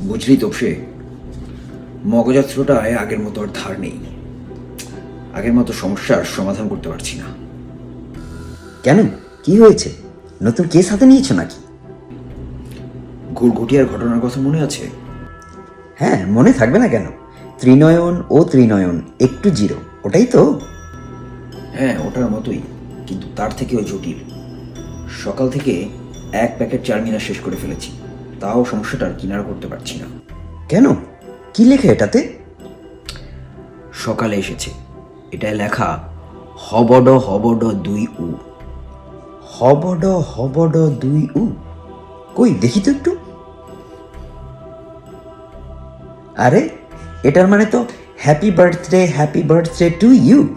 বুঝলি তোপসে মগজাত্রটায় আগের মতো আর ধার নেই। আগের মতো সমস্যার সমাধান করতে পারছি না। কেন? কি হয়েছে? নতুন কেস হাতে নিয়েছো নাকি? ঘুরঘুটিয়ার ঘটনার কথা মনে আছে? হ্যাঁ মনে থাকবে না কেন? ত্রিনয়ন ও ত্রিনয়ন একটু জিরো। ওটাই তো। হ্যাঁ ওটার মতোই কিন্তু তার থেকেও জটিল। সকাল থেকে এক প্যাকেট চারমিনা শেষ করে ফেলেছি। তাও সমস্যাটার কিনারা করতে পারছি না। কেন? কি লেখে এটাতে? সকালে এসেছে। এটায় লেখা হবড হবড দুই উ। হবড হবড দুই উ? কই দেখি তো একটু। আরে এটার মানে তো happy birthday happy birthday to you